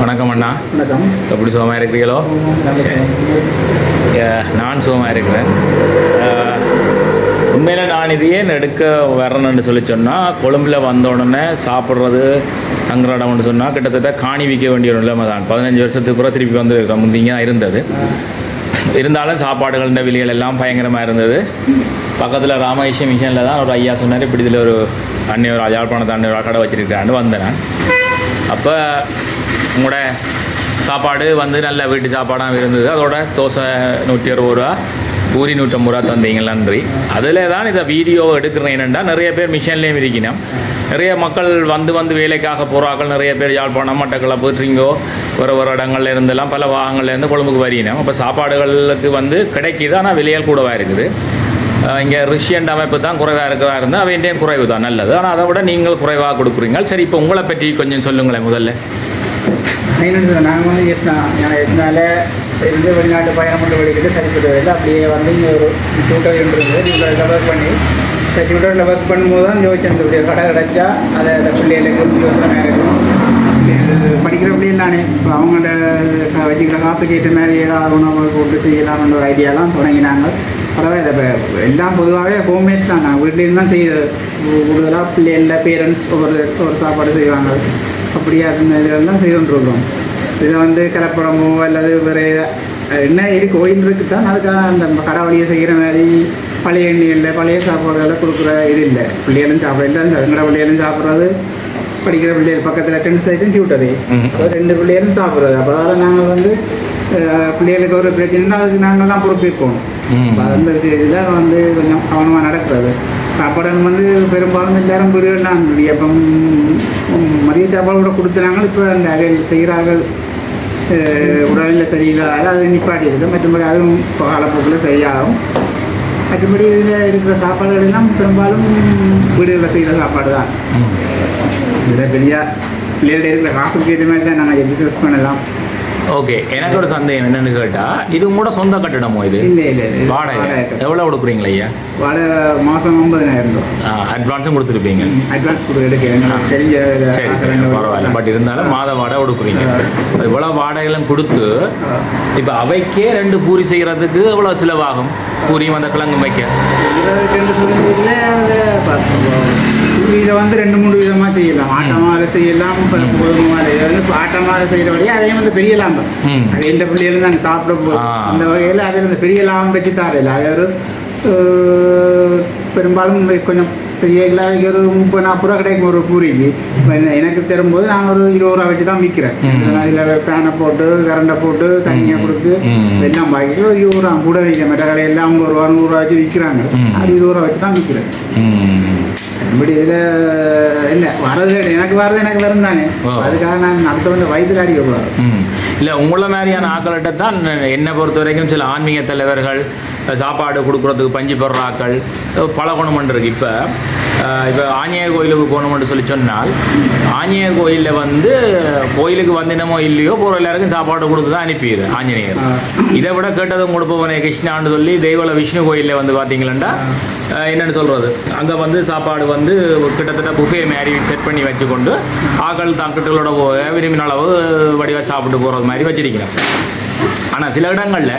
வணக்கம் அண்ணா. வணக்கம். எப்படி சுகமாக இருக்கிறீங்களோ? நான் சுகமாக இருக்கிறேன். உண்மையில் நான் இது ஏன் எடுக்க வரணும்னு சொல்லி சொன்னால் கொழும்பில் வந்த உடனே சாப்பிட்றது தங்குற இடம்னு சொன்னால் கிட்டத்தட்ட காணி விற்க வேண்டிய ஒரு நிலைமை தான். பதினஞ்சு வருஷத்துக்கு பிறகு திருப்பி வந்து முந்திங்க தான் இருந்தது. இருந்தாலும் சாப்பாடுகள் விலைகள் எல்லாம் பயங்கரமாக இருந்தது. பக்கத்தில் ராமகிருஷ்ண மிஷனில் தான் ஒரு ஐயா சொன்னார் இப்படி இதில் ஒரு ஒரு யாழ்ப்பாணத்தை ஒரு கடை வச்சிருக்கான்னு வந்தேன் நான். அப்போ உங்களோட சாப்பாடு வந்து நல்ல வீட்டு சாப்பாடாக இருந்தது. அதோட தோசை நூற்றி அறுபது ரூபா பூரி நூற்றம்பது ரூபா தந்தீங்க. நன்றி. அதில் தான் இதை வீடியோ எடுக்கிறேன். என்னென்னா நிறைய பேர் மிஷன்லேயும் இருக்கணும். நிறைய மக்கள் வந்து வந்து வேலைக்காக போகிறார்கள் நிறைய பேர் யாழ்ப்பாணம் மட்டக்களப்பு ட்ரிங்கோ வேறு ஒரு இடங்கள்ல இருந்தெல்லாம் பல வாகங்கள்லேருந்து கொழும்புக்கு வரையினோம் அப்போ சாப்பாடுகளுக்கு வந்து கிடைக்கிது. ஆனால் விலையால் கூடவாக இருக்குது? இங்கே ரிஷியன் அமைப்பு தான் குறைவாக இருக்கிறதா இருந்தால் அவன்டையும் குறைவு தான் நல்லது. ஆனால் அதை விட நீங்கள் குறைவாக கொடுக்குறீங்க. சரி இப்போ உங்களை பற்றி கொஞ்சம் சொல்லுங்களேன் முதல்ல. என்னென்னு நாங்கள் வந்து எட்னா நான் எட்னால இருந்து வெளிநாட்டு பயணம் கொண்டு வெளிக்கிட்டு சரிப்பட்டு அப்படியே வந்து இங்கே ஒரு டியூட்டர் இருந்தது டியூட்டரில் ஒர்க் பண்ணி இந்த டியூட்டரில் ஒர்க் பண்ணும்போது தான் யோசிச்சேன் இப்படி ஒரு கடை கிடச்சா அதை அந்த பிள்ளைகளுக்கு யோசனையாக இருக்கும். படிக்கிறப்படியே படிக்கிற நானே. இப்போ அவங்கள்ட்ட வச்சுக்கிற காசுக்கு கேட்ட மாதிரி ஏதாவது உணவு போட்டு செய்யலாம்னு ஒரு ஐடியாலாம் தொடங்கினாங்க. பரவாயில்ல இப்போ எல்லாம் பொதுவாகவே ஹோம்மேட் தான் நான் வீட்லேருந்து தான் செய்கிறது கூடுதலாக பிள்ளைகளில் பேரண்ட்ஸ் ஒரு ஒரு சாப்பாடு செய்வாங்க அப்படியா இதெல்லாம் செய்துருக்கோம் இதை வந்து கலப்படமோ அல்லது வேறு என்ன இது கோயில் இருக்குது தான் அதுக்காக அந்த கடவுளியை செய்கிற மாதிரி பழைய எண்ணெயில் பழைய சாப்பாடுகளை கொடுக்குற இது இல்லை பிள்ளைகளும் சாப்பிட இல்லை கடை பிள்ளைகளும் சாப்பிட்றது படிக்கிற பிள்ளைகள் பக்கத்தில் டென்த் ஆகிட்டும் டியூட்டரி ரெண்டு பிள்ளைகளும் சாப்பிட்றது அப்போ நாங்கள் வந்து பிள்ளைகளுக்கு ஒரு பிரச்சனைனா அதுக்கு நாங்கள் தான் பொறுப்பேற்போம் அந்த விஷயத்தில் வந்து கொஞ்சம் கவனமாக நடக்கிறது சாப்பாடு வந்து பெரும்பாலும் எல்லாரும் வீடுகள்லாம் இடியப்பம் ம், மதிய சாப்பாடு கூட கொடுத்துனாங்க இப்போ அந்த அவையில் செய்கிறார்கள். உடல்நிலை சரியில்லாத அது நிப்பாட்டி இருக்கு மற்றபடி அதுவும் காலப்போக்கில் சரியாகும். மற்றபடி இதில் இருக்கிற சாப்பாடுகள் எல்லாம் பெரும்பாலும் வீடுகளில் செய்கிற சாப்பாடு தான் இதில் பெரிய பிள்ளைகள் இருக்கிற காசுக்கு ஏற்ற மாதிரி தான் நாங்கள் பிஸ்னஸ் பண்ணலாம். ஓகே எனக்கு ஒரு சந்தேகம் என்னன்னு கேட்டால் இது உங்களோட சொந்த கட்டிடமோ இது? இல்லை இல்லை இல்லை. வாடகை. எவ்வளோ கொடுக்குறீங்களா ஐயா? வாடகை மாதம் ஐம்பதினாயிரம் ரூபா அட்வான்ஸும் கொடுத்துருப்பீங்க. அட்வான்ஸ் கொடுக்க தெரிஞ்ச சரி சரி பரவாயில்ல. பட் இருந்தாலும் மாத வாடகை கொடுக்குறீங்க. இவ்வளோ வாடகைலாம் கொடுத்து இப்போ அவைக்கே ரெண்டு பூரி செய்கிறதுக்கு எவ்வளோ செலவாகும்? பூரியும் அந்த கிழங்கும் வைக்க. இதை வந்து ரெண்டு மூணு விதமாக செய்யலாம். ஆட்டமாக செய்யலாம் இப்போ கோதுமை இதை வந்து ஆட்டமாக செய்கிற வழியாக அதையும் வந்து பெரிய லாபம். அது எந்த பிள்ளைகளும் தான் சாப்பிட போ ஆ. அந்த வகையில் அதில் வந்து பெரிய லாபம் வச்சு தரல. அது ஒரு பெரும்பாலும் கொஞ்சம் செய்யல ஒரு முப்பது நாற்பது ரூபா கிடைக்கும் ஒரு பூரிக்கு. எனக்கு தரும்போது நான் ஒரு இருபது ரூபா வச்சு தான் விற்கிறேன். அதில் ஃபேனை போட்டு கரண்டை போட்டு தண்ணியை கொடுத்து. எல்லாம் பாக்கி ஒரு இருபது ரூபா. கூட விற்க மற்ற கடையெல்லாம் அவங்க ஒரு நூறுரூவா வச்சு விற்கிறாங்க. அது இருபது ரூபா வச்சு தான் விற்கிறேன். இப்படி இதில் இல்லை வரது எனக்கு வரது எனக்கு வரும் தானே. அதுக்காக நான் அடுத்த வந்து வயிற்றுல அடிக்கக்கூடாது ம். இல்லை உங்களை மாதிரியான ஆக்கள்கிட்ட தான் என்னை பொறுத்த வரைக்கும் சில ஆன்மீக தலைவர்கள் சாப்பாடு கொடுக்குறதுக்கு பஞ்சு போடுற ஆக்கள் பழகணுமென்று இருக்கு. இப்போ இப்போ ஆஞ்சநேயர் கோயிலுக்கு போகணுமென்று சொல்லி சொன்னால் ஆஞ்சநேயர் கோயிலில் வந்து கோயிலுக்கு வந்தினமோ இல்லையோ போகிற எல்லாருக்கும் சாப்பாடு கொடுத்து தான் அனுப்பிடுது ஆஞ்சநேயர். இதை விட கேட்டதும் கொடுப்பவனே கிருஷ்ணான்னு சொல்லி தெய்வல விஷ்ணு கோயிலில் வந்து பார்த்தீங்களா என்னென்னு சொல்கிறது அங்கே வந்து சாப்பாடு வந்து கிட்டத்தட்ட புஃபே மாதிரி செட் பண்ணி வச்சுக்கொண்டு ஆக்கள் தாக்கட்டுகளோட போக விரும்பின அளவு வடிவாக சாப்பிட்டு போகிறது மாதிரி வச்சிருக்கிறோம். ஆனால் சில இடங்களில்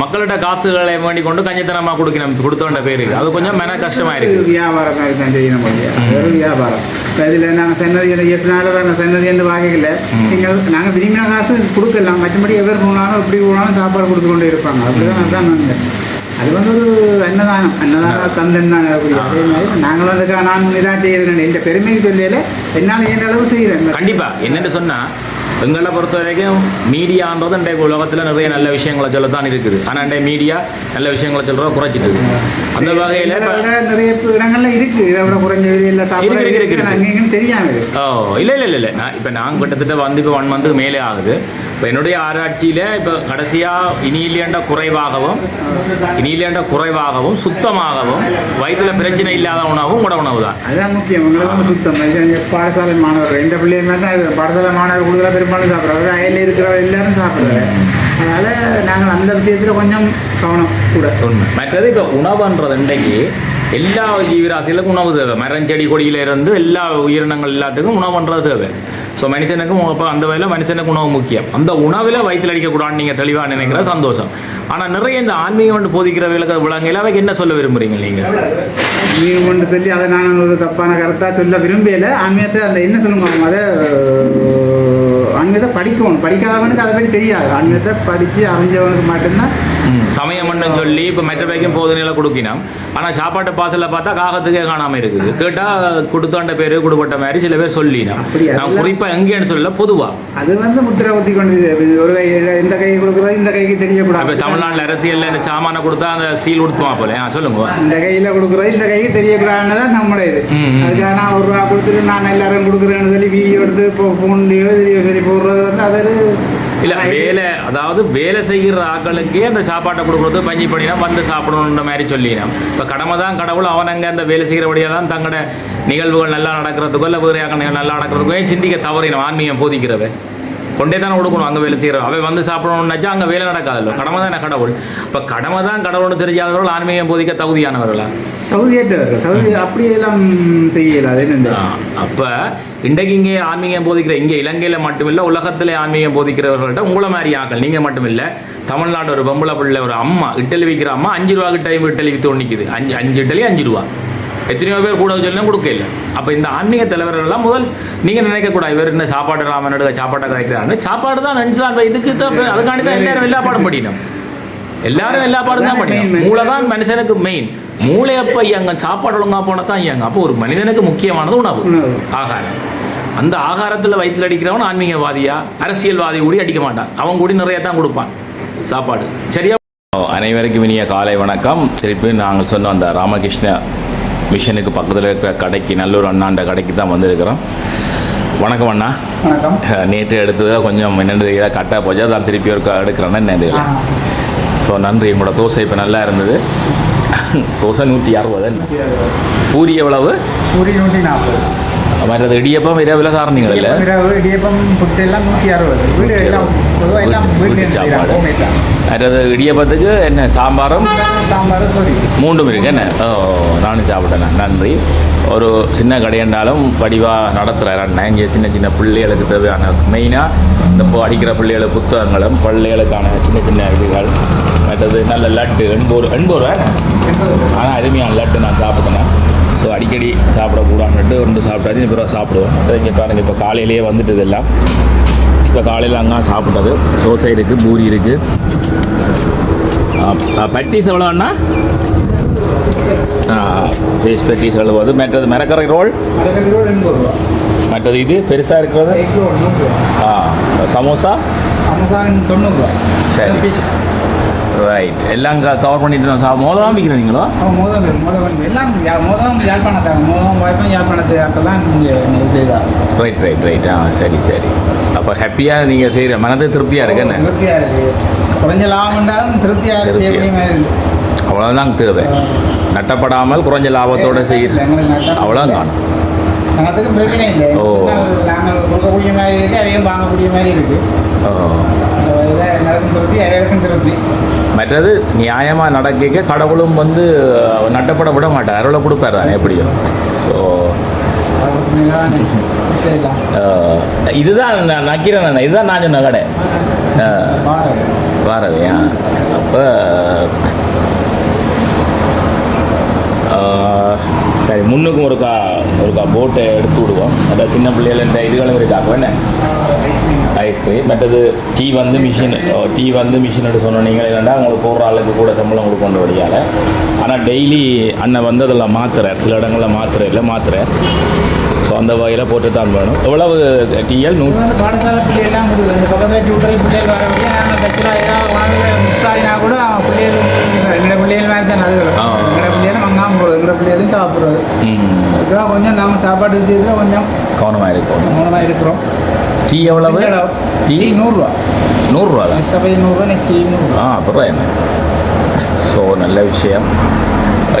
மக்கள்கிட்ட காசுகளை வேண்டி கொண்டு கஞ்சித்தனமாக கொடுக்கணும் கொடுத்தோண்ட பேருக்கு அது கொஞ்சம் மென கஷ்டமாக இருக்குது வியாபாரம் தான் செய்யணும் வியாபாரம். இதில் நாங்கள் சன்னதி எத்தனால நாங்கள் சன்னதி என்று வாங்கல நீங்கள் நாங்கள் விரும்பின காசு கொடுக்கலாம். மற்றபடி எவர் போனாலும் எப்படி போனாலும் சாப்பாடு கொடுத்து கொண்டு இருப்பாங்க. அப்படிதான் அதுதான் நாங்கள் அது வந்து ஒரு அன்னதானம். அன்னதானம் தந்தன் தான் அதே மாதிரி நாங்கள் வந்து நான் இதாக செய்கிறேன் இந்த பெருமைக்கு சொல்லல என்னால் எந்த அளவு செய்கிறேன். கண்டிப்பாக என்னென்னு சொன்னால் எங்களை பொறுத்த வரைக்கும் மீடியான்றது இன்றைய உலகத்தில் நிறைய நல்ல விஷயங்களை சொல்லத்தான் இருக்குது. ஆனால் இன்றைய மீடியா நல்ல விஷயங்களை சொல்கிறத குறைச்சிட்டு அந்த வகையில் நிறைய இடங்கள்ல இருக்கு. இதை விட குறைஞ்ச இருக்கு, இருக்கு, இருக்கு. அங்கே இங்கேன்னு தெரியாம இருக்கு. ஓ இல்லை இல்லை இல்லை இல்லை. நான் இப்போ நான் கிட்டத்தட்ட வந்து இப்போ ஒன் மந்த்துக்கு மேலே ஆகுது. இப்போ என்னுடைய ஆராய்ச்சியில் இப்போ கடைசியாக இனியிலேண்ட குறைவாகவும் இனியிலேண்ட குறைவாகவும் சுத்தமாகவும் வயிற்றுல பிரச்சனை இல்லாத உணவும் கூட உணவு தான் அதுதான் முக்கியம் உங்களுக்கு சுத்தம். பாடசாலை மாணவர்கள். எந்த பிள்ளையுமே தான் பாடசாலை மாணவர்கள் கூடுதலாக பெரும்பாலும் சாப்பிட்றாங்க. அயலில் இருக்கிற எல்லாரும் சாப்பிட்றாங்க. அதனால் நாங்கள் அந்த விஷயத்தில் கொஞ்சம் கவனம் கூட. உண்மை. மற்றது இப்போ உணவுன்றது இன்றைக்கு எல்லா ஜீவராசிகளுக்கும் உணவு தேவை. மரம் செடி கொடியில இருந்து எல்லா உயிரினங்கள் எல்லாத்துக்கும் உணவுன்றது தேவை. ஸோ மனுஷனுக்கும் அப்போ அந்த வகையில் மனுஷனுக்கு உணவு முக்கியம். அந்த உணவில் வயிற்றில் அடிக்கக்கூடாதுன்னு நீங்கள் தெளிவாக நினைக்கிற சந்தோஷம். ஆனால் நிறைய இந்த ஆன்மீகம் வந்து போதிக்கிறவர்களுக்கு விளக்க விளங்கல அவைக்கு என்ன சொல்ல விரும்புறீங்க நீங்கள் ஆன்மீகம் கொண்டு சொல்லி அதை நான் ஒரு தப்பான கருத்தாக சொல்ல விரும்பல ஆன்மீகத்தை அந்த என்ன சொல்லுங்க அதை ஆன்மீகத்தை படிக்கணும். படிக்காதவனுக்கு அதை பற்றி தெரியாது. ஆன்மீகத்தை படித்து அறிஞ்சவனுக்கு மட்டும்தான் சமயம் மட்டும் சொல்லி இப்போ மற்ற பேக்கும் போதனையில கொடுக்கினோம். ஆனால் சாப்பாட்டு பாசலில் பார்த்தா காகத்துக்கே காணாமல் இருக்குது. கேட்டால் கொடுத்தாண்ட பேர் கொடுப்பட்ட மாதிரி சில பேர் சொல்லினோம். நான் குறிப்பாக எங்கேன்னு சொல்லல பொதுவாக அது வந்து முத்திரை ஊற்றி கொண்டு ஒரு கை இந்த கைக்கு கொடுக்குறது இந்த கைக்கு தெரியக்கூடாது. தமிழ்நாட்டில் அரசியலில் இந்த சாமானை கொடுத்தா அந்த சீல் உடுத்துவான் போல. ஆ சொல்லுங்க. இந்த கையில் கொடுக்குறது இந்த கைக்கு தெரியக்கூடாதுன்னு தான் நம்மளோட இது. அதுக்காக நான் ஒரு ரூபா கொடுத்துட்டு நான் எல்லாரும் கொடுக்குறேன்னு சொல்லி வீடியோ எடுத்து இப்போ ஃபோன்லேயோ இதுலையோ சொல்லி போடுறது வந்து அது இல்லை வேலை அதாவது வேலை செய்கிற ஆக்களுக்கே அந்த சாப்பாட்டை கொடுக்குறது பஞ்சு பண்ணினா வந்து சாப்பிடணுன்ற மாதிரி சொல்லிடும் இப்போ கடமை தான் கடவுள் அவனங்க அந்த வேலை செய்கிறபடியெல்லாம் தங்களோட நிகழ்வுகள் நல்லா நடக்கிறதுக்கோ இல்லை வேறு நல்லா நடக்கிறதுக்கோ சிந்திக்க தவறினோம் ஆன்மீகம் போதிக்கிறத? கொண்டே தானே கொடுக்கணும் அங்கே வேலை செய்கிறோம் அவன் வந்து சாப்பிடணும்னாச்சா அங்கே வேலை நடக்காதല്ലോ கடமை தானே கடவுள். இப்போ கடமை தான் கடவுள்னு தெரியாதவர்கள் ஆன்மீகம் போதிக்க தகுதியானவர்களா? தகுதியேற்றவர்கள். தகுதி அப்படியெல்லாம் செய்யல அது என்ன அப்போ இன்றைக்கு இங்கே ஆன்மீகம் போதிக்கிற இங்கே இலங்கையில் மட்டுமில்லை உலகத்திலே ஆன்மீகம் போதிக்கிறவர்கள்ட்ட உங்களை மாதிரி ஆக்கள் நீங்கள் மட்டும் இல்லை தமிழ்நாடு ஒரு பொம்பளை பிள்ளை ஒரு அம்மா இட்டலி விற்கிற அம்மா அஞ்சு ரூபா கிட்ட இட்டலி விற்று நிற்கிது அஞ்சு அஞ்சு இட்டலி அஞ்சு ரூபா. எத்தனையோ பேர் கூட சொல்லியும் கொடுக்க இல்லை. அப்போ இந்த ஆன்மீக தலைவர்கள்லாம் முதல் நீங்கள் நினைக்கக்கூடாது இவர் என்ன சாப்பாடு ராமனோட சாப்பாட்டை கிடைக்கிறாரு சாப்பாடு தான் நினச்சான் இதுக்கு தான் அதுக்காண்டி தான் எல்லாரும் எல்லா பாடம் படிக்கணும். எல்லாரும் எல்லா பாடம் தான் படிக்கணும். மூளை தான் மனுஷனுக்கு மெயின் மூளை அப்போ இயங்க சாப்பாடு ஒழுங்கா போனால் தான் இயங்க அப்போ ஒரு மனிதனுக்கு முக்கியமானது உணவு உணவு. ஆகாரம். அந்த ஆகாரத்தில் வயிற்றில் அடிக்கிறவன் ஆன்மீகவாதியா? அரசியல்வாதி கூடி அடிக்க மாட்டான். அவன் கூடி நிறைய தான் கொடுப்பான். சாப்பாடு. சரியா? அனைவருக்கும் இனிய காலை வணக்கம். திருப்பி நாங்கள் சொன்ன அந்த ராமகிருஷ்ண மிஷனுக்கு பக்கத்தில் இருக்கிற கடைக்கு நல்லூர் அண்ணாண்ட கடைக்கு தான் வந்திருக்கிறோம். வணக்கம் அண்ணா. வணக்கம். நேற்று எடுத்தது கொஞ்சம் என்னென்னு தெரியல கட்டாக போச்சு. அதான் திருப்பி ஒரு எடுக்கிறேன்னு என்ன தெரியல. ஸோ நன்றி. உங்களோட தோசை இப்போ நல்லா இருந்தது. தோசை நூற்றி அறுபது பூரி எவ்வளவு? பூரி நூற்றி நாற்பது. அறுபது வீடு எல்லாம் பொதுவாக எல்லாம் வீட்டு- வீட்டு வீட்டு சாப்பாடு. மற்றது இடியப்பத்துக்கு என்ன சாம்பாரும் மூண்டும் இருக்கு என்ன ஓ நானும் சாப்பிட்டேன் நன்றி ஒரு சின்ன கடையண்டாலும் படிவாக நடத்துகிறார் அண்ணன் இங்கே சின்ன சின்ன பிள்ளைகளுக்கு தேவையான மெயினாக இந்த அடிக்கிற பிள்ளைகளுக்கு புத்தகங்களும் பிள்ளைகளுக்கான சின்ன சின்ன இதுகள் மற்றது நல்ல லட்டு எண்பது எண்பது ரூபா ஆனால் அருமையான லட்டு நான் சாப்பிட்டேன் ஸோ அடிக்கடி சாப்பிடக்கூடாதுன்ட்டு ரெண்டு சாப்பிட்டாச்சு இப்போ சாப்பிடுவோம். இங்கே பாருங்க இப்போ காலையிலேயே வந்துட்டு இதெல்லாம் இப்போ காலையில் அங்கே சாப்பிட்டது. தோசை இருக்குது பூரி இருக்குது பட்டிஸ் எவ்வளோண்ணா ஃபேஸ் பட்டிஸ் எழுபது மற்றது மிரக்கரை ரோல்? மற்றது இது பெருசாக இருக்கிறது? ஆ சமோசா? சமோசா தொண்ணூறுரூவா சரி. ரைட் எல்லாம் கவர் பண்ணிட்டு நான் சாப்பிட மோதலாம் விற்கிறீங்களோ? மோதம் மோதம் எல்லாம் மோதம் யாழ்ப்பாணத்தாங்க மோதம் வாய்ப்பும் யாழ்ப்பாணத்து ஆட்டெல்லாம் நீங்கள் செய்தார் ரைட் ரைட் ரைட் ஆ சரி சரி. அப்போ ஹாப்பியாக நீங்கள் செய்கிற மனது திருப்தியாக இருக்கு என்ன? திருப்தியாக இருக்கு. குறைஞ்ச லாபம் இருந்தாலும் திருப்தியாக திருப்தியா. செய்யக்கூடிய மாதிரி இருக்கு. அவ்வளோதான் தேவை. நட்டப்படாமல் குறைஞ்ச லாபத்தோடு செய்கிற எங்களுக்கு நட்டம் அவ்வளோ காணும் சனத்துக்கு பிரச்சனை இல்லை. ஓ. நாங்கள் கொடுக்கக்கூடிய மாதிரி இருக்கு அவையும் வாங்கக்கூடிய மாதிரி இருக்கு. ஓ. திருப்தி திருப்தி. மற்றது நியாயமாக நடக்க கடவுளும் வந்து நட்டப்பட விட மாட்டார். அருளை கொடுப்பார் தானே எப்படியும் ஸோ இதுதான் நான் நக்கிறேன் இதுதான் நான் சொன்ன கடை. அஹ், வாரவையா அப்போ சரி முன்னுக்கும் ஒருக்கா ஒருக்கா போட்டை எடுத்து விடுவோம். அதாவது சின்ன பிள்ளைகள் இந்த இதுகளும் இருக்காங்க. என்ன? ஐஸ்கிரீம் மற்றது டீ வந்து மிஷின் டீ வந்து மிஷின் எடுத்து சொன்னோம். நீங்கள் இல்லைன்னா உங்களுக்கு போடுற ஆளுக்கு கூட சம்பளம் கொடுக்கொண்டு வழியால். ஆனால் டெய்லி அண்ணன் வந்து அதில் மாத்துறார். சில இடங்களில் மாத்திரை இல்லை மாத்திரை ஸோ அந்த வகையில் போட்டு தான் வேணும். எவ்வளவு டீஎல் நூ இது வந்து பாடசாலை பிள்ளைகள்லாம் கொடுக்குது இந்த பக்கத்தில் டியூட்டரி பிள்ளைகள் வர வழியா நாங்கள் தச்சுலாம் ஏதாவது உணவில் மிஸ் ஆகினா கூட பிள்ளைகள் எங்களோட பிள்ளைகள் மாதிரி தான் நல்லது. எங்களோட பிள்ளைகளும் வாங்காமல் போகிறது எங்களோட பிள்ளைகளும் சாப்பிட்றது. ம், இதுக்காக கொஞ்சம் நாங்கள் சாப்பாடு விஷயத்தில் கொஞ்சம் கவனமாக இருக்கும் கவனமாக இருக்கிறோம். டீ எவ்வளவு? டீ? நூறுரூவா. நூறுரூவா? நூறுரூவா. ஆ என்ன? ஸோ நல்ல விஷயம்.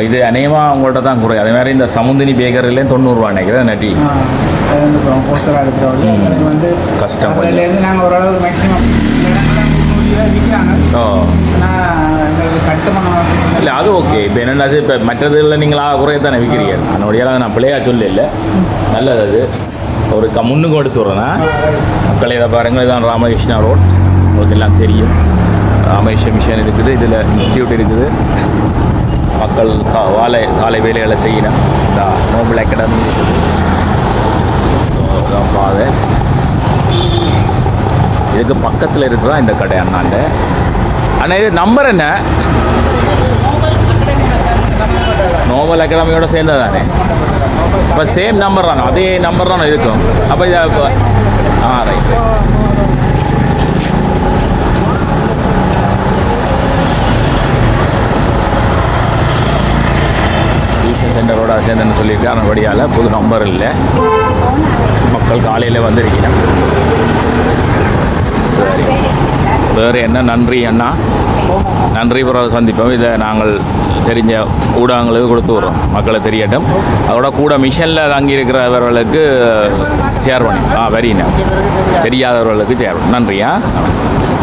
இது அநேகமாக உங்கள்கிட்ட தான் குறை. அதே மாதிரி இந்த சமுந்தினி பேக்கரிலேயும் தொண்ணூறுரூவா நினைக்கிறேன். என்ன டீ? ஆ, அது வந்து கஷ்டம் நாங்கள் ஓரளவுக்கு மேக்ஸிமம் ஓ இல்லை அது ஓகே இப்போ என்னென்னா இப்போ மற்றதில் நீங்களா குறைய தானே விற்கிறீங்க அதனுடைய நான் பிள்ளையா சொல்ல இல்லை நல்லது அது. ஒரு க முன்னுக்கு எடுத்து விட்றேன் மக்கள் இதை பாருங்கள் இதான் ராமகிருஷ்ணா ரோட். உங்களுக்கு எல்லாம் தெரியும். ராமகிருஷ்ண மிஷன் இருக்குது இதில் இன்ஸ்டியூட் இருக்குது. மக்கள் கா- வாழை காலை வேலைகளை செய்யணும் இந்த நோபல் அகாடமி பாதை. இதுக்கு பக்கத்தில் இருக்கிறதா இந்த கடை அண்ணாண்ட. ஆனால் இது நம்பர் என்ன? நோபல் அகாடமியோட சேர்ந்தது தானே இப்போ சேம் நம்பர் தானே? அதே நம்பர் தானே இருக்கும். அப்போ இதை ஆ ரைட் சென்டரோட சேர்ந்துன்னு சொல்லியிருக்காங்க வழியால் புது நம்பர் இல்லை. மக்கள் காலையில் வந்திருக்கிறாங்க சரி. வேறு என்ன நன்றி அண்ணா? நன்றி பிறகு சந்திப்போம். இதை நாங்கள் தெரிஞ்ச ஊடகங்களுக்கு கொடுத்து விட்றோம் மக்களை தெரியட்டும். அதோட கூட மிஷனில் தங்கி இருக்கிறவர்களுக்கு ஷேர் பண்ணி ஆ வெரிண்ணா தெரியாதவர்களுக்கு ஷேர் நன்றியா? வணக்கம்